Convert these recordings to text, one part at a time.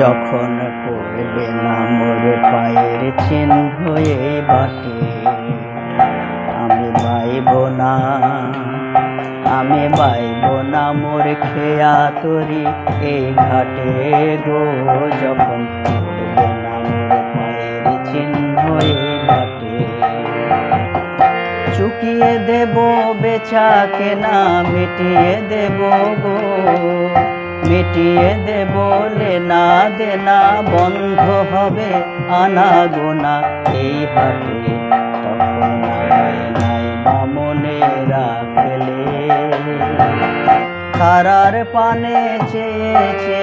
যখন পড়বে না মোর পায়ের চিহ্ন এই বাটে। আমি বাইব না, আমি বাইব না মোর খেয়া তরি এই ঘাটে গো। যখন না পায়ের চিহ্ন ঘাটে। চুকিয়ে দেব বেচা কেনা মিটিয়ে দেব গো, মিটিয়ে দেব লেনা দেনা বন্ধ হবে আনা গোনা এই হাটে বামনে রাখলে। তারার পানে চেয়েছে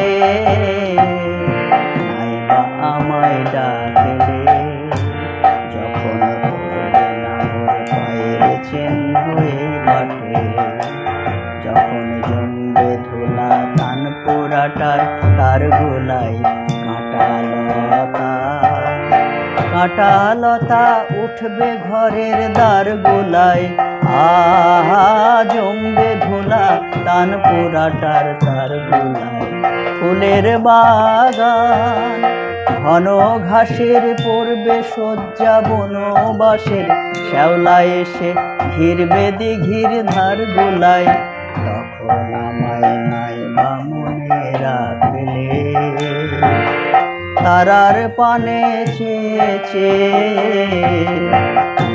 পোড়াটার তার গোলাই কাঁটা লতা কাঁটা লতা উঠবে ঘরের দ্বার গোলায়। আহা, জমবে ধুলা তান পোড়াটার তার গোলায়। ফুলের বাগান, ঘন ঘাসের পড়বে শয্যা বনবাসের। শ্যাওলা এসে ঘিরবে দিঘির ধার গোলায়। তখন আমায় নাই বামনে রাখলে তারার পানে চেয়েছে।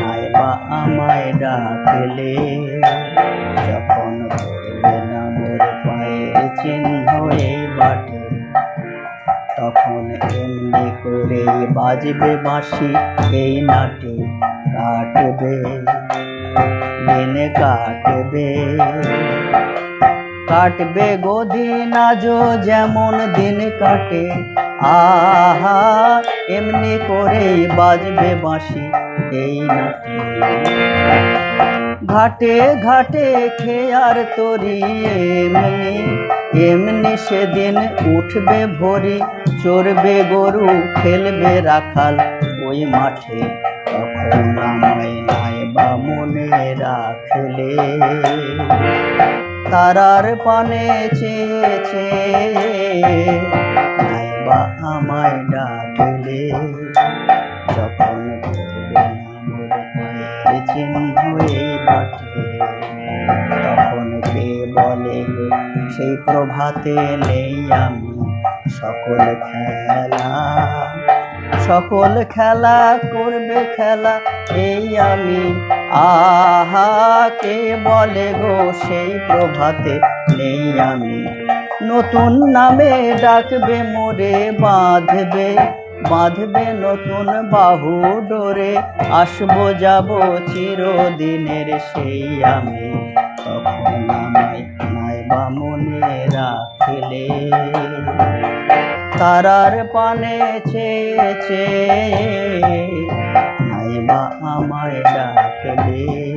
নাই বা আমায় ডাকলে। যখন পড়বে না মোর পায়ের চিহ্ন এই বাটে। তখন এমনি করে বাজবে বাঁশি এই নাটে। কাটবে দিনে কাটবে। কাটবে গদিন আজও যেমন দিন কাটে। আহা, এমনি করে বাজবে বাঁশি এই নাটে। ঘাটে ঘাটে খেয়ার তরি এমনি এমনি সেদিন উঠবে ভরি, চড়বে গরু, খেলবে রাখাল ওই মাঠে। তখন আমায় নাই বা মনে রাখলে। তারার পানে চেয়েছে। বা আমায় ডাকলে যখন চিহ্ন তখন কে বলে, সেই প্রভাতে নেই আমি সকল খেলা। সকল খেলা করবে খেলা। এই আমি আহা কে বলে গো, সেই প্রভাতে নেই আমি। নতুন নামে ডাকবে মোরে, বাঁধবে বাঁধবে নতুন বাহু ডোরে। আসব, যাব চিরদিনের সেই আমি। তখন আমায় নাই বা মনে রাখলে। তারার পানে চেয়েছে। নাই বা আমায় ডাকলে